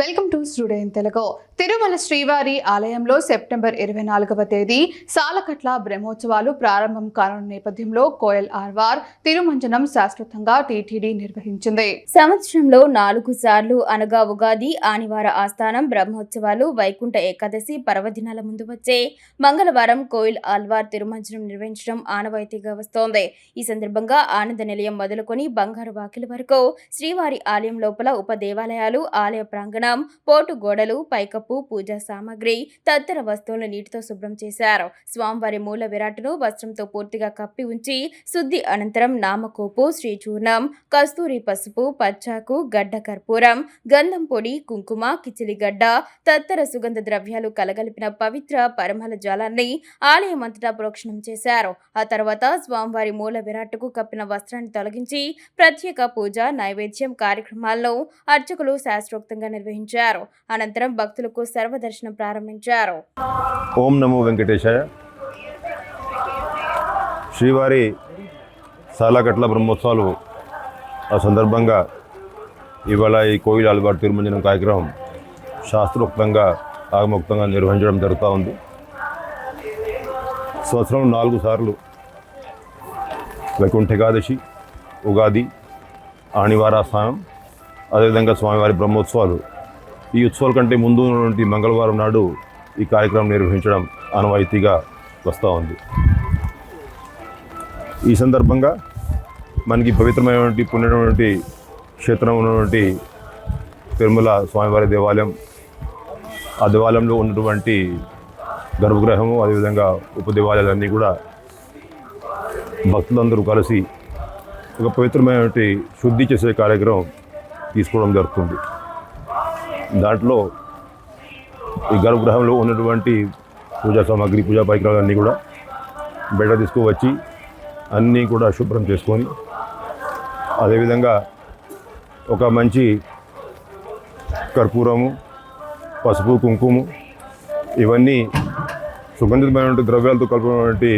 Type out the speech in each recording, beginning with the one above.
Welcome to studio Telugu. Tirumala శ్రీవారి ఆలయంలో September ఇరవై నాలుగవ తేదీ సాలకట్ల బ్రహ్మోత్సవాలు ప్రారంభం కానున్న నేపథ్యంలో కోయల్ ఆర్వార్ తిరుమంజనం శాశ్వతంగా టీటీడీ నిర్వహించింది. సంవత్సరంలో నాలుగు సార్లు అనగా ఉగాది ఆనివార ఆస్థానం బ్రహ్మోత్సవాలు వైకుంఠ ఏకాదశి పర్వదినాల ముందు వచ్చే మంగళవారం కోయిల్ ఆల్వార్ తిరుమంజనం నిర్వహించడం ఆనవాయితీగా వస్తోంది. ఈ సందర్భంగా ఆనంద నిలయం మొదలుకొని బంగారు వాకిలి వరకు శ్రీవారి ఆలయం లోపల ఉప దేవాలయాలు ఆలయ ప్రాంగణం పోటు గోడలు పైకప్పు పూజా సామాగ్రి తదితర వస్తువులను నీటితో శుభ్రం చేశారు. స్వామివారి మూల విరాట్ను వస్త్రంతో పూర్తిగా కప్పి ఉంచి శుద్ధి అనంతరం నామకోపు శ్రీచూర్ణం కస్తూరి పసుపు పచ్చాకు గడ్డ కర్పూరం గంధం పొడి కుంకుమ కిచిలిగడ్డ తదితర సుగంధ ద్రవ్యాలు కలగలిపిన పవిత్ర పరిమళ జలాన్ని ఆలయం అంతటా ప్రోక్షణం చేశారు. ఆ తర్వాత స్వామివారి మూల విరాట్కు కప్పిన వస్త్రాన్ని తొలగించి ప్రత్యేక పూజ నైవేద్యం కార్యక్రమాలను అర్చకులు శాస్త్రోక్తంగా నిర్వహించారు. అనంతరం భక్తులకు సర్వదర్శనం ప్రారంభించారు. ఓం నమో వెంకటేశాయ. శ్రీవారి సాలాకట్ల బ్రహ్మోత్సవాలు ఆ సందర్భంగా ఇవాళ ఈ కోయిల అలవాటు తిరుమంజనం కార్యక్రమం శాస్త్రోక్తంగా ఆగముక్తంగా నిర్వహించడం జరుగుతూ ఉంది. సంవత్సరం నాలుగు సార్లు వైకుంఠ ఏకాదశి ఉగాది ఆణివారాస్థానం అదేవిధంగా స్వామివారి బ్రహ్మోత్సవాలు ఈ ఉత్సవాల కంటే ముందు ఉన్నటువంటి మంగళవారం నాడు ఈ కార్యక్రమం నిర్వహించడం ఆనవాయితీగా వస్తూ ఉంది. ఈ సందర్భంగా మనకి పవిత్రమైనటువంటి పుణ్యమైనటువంటి క్షేత్రం ఉన్నటువంటి తిరుమల స్వామివారి దేవాలయం ఆ దేవాలయంలో ఉన్నటువంటి గర్భగృహము అదేవిధంగా ఉపదేవాలయాలన్నీ కూడా భక్తులందరూ కలిసి ఒక పవిత్రమైనటువంటి శుద్ధి చేసే కార్యక్రమం తీసుకోవడం జరుగుతుంది. దాంట్లో ఈ గర్భగృహంలో ఉన్నటువంటి పూజా సామాగ్రి పూజా పరికరాలన్నీ కూడా బయట తీసుకువచ్చి అన్నీ కూడా శుభ్రం చేసుకొని అదేవిధంగా ఒక మంచి కర్పూరము పసుపు కుంకుమ ఇవన్నీ సుగంధితమైనటువంటి ద్రవ్యాలతో కలిపినటువంటి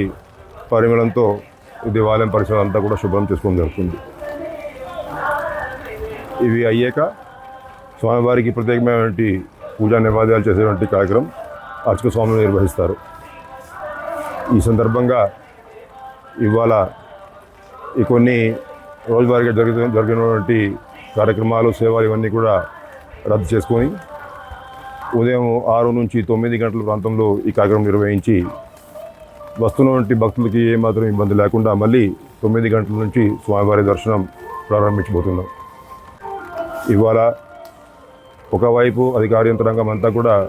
పరిమళంతో దేవాలయం పరిసరాలంతా కూడా శుభ్రం చేసుకోవడం జరుగుతుంది. ఇవి అయ్యాక స్వామివారికి ప్రత్యేకమైనటువంటి పూజా నివాదాలు చేసేటువంటి కార్యక్రమం అర్చక స్వాములు నిర్వహిస్తారు. ఈ సందర్భంగా ఇవాళ ఈ కొన్ని రోజువారీగా జరుగుతు జరిగినటువంటి కార్యక్రమాలు సేవలు ఇవన్నీ కూడా రద్దు చేసుకొని ఉదయం ఆరు నుంచి తొమ్మిది గంటల ప్రాంతంలో ఈ కార్యక్రమం నిర్వహించి వస్తున్నటువంటి భక్తులకి ఏమాత్రం ఇబ్బంది లేకుండా మళ్ళీ తొమ్మిది గంటల నుంచి స్వామివారి దర్శనం ప్రారంభించబోతున్నాం. ఇవాళ ఒకవైపు అధికార యంత్రాంగం అంతా కూడా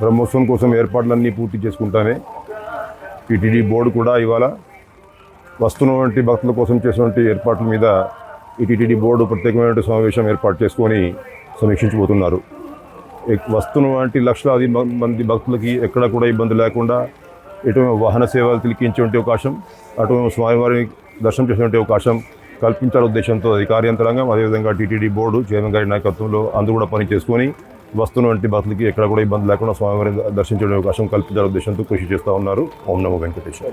బ్రహ్మోత్సవం కోసం ఏర్పాట్లన్నీ పూర్తి చేసుకుంటానే. టీటీడీ బోర్డు కూడా ఇవాళ వస్తున్నటువంటి భక్తుల కోసం చేసినటువంటి ఏర్పాట్ల మీద ఈ టీటీడీ బోర్డు ప్రత్యేకమైనటువంటి సమావేశం ఏర్పాటు చేసుకొని సమీక్షించబోతున్నారు. ఎక్- వస్తున్నటువంటి లక్షలాది మంది భక్తులకి ఎక్కడ కూడా ఇబ్బంది లేకుండా ఇటు వాహన సేవలు తిలికించేటువంటి అవకాశం అటువంటి స్వామివారిని దర్శనం చేసేటువంటి అవకాశం కల్పించాల ఉద్దేశంతో అధికార యంత్రాంగం అదేవిధంగా టీటీడీ బోర్డు చైర్మన్ గారి నాయకత్వంలో అందరూ కూడా పని చేసుకొని వస్తున్నటువంటి భక్తులకి ఎక్కడ కూడా ఇబ్బంది లేకుండా స్వామివారిని దర్శించే అవకాశం కల్పించాల ఉద్దేశంతో కృషి చేస్తూ ఉన్నారు. ఓం నమో వెంకటేశ్వర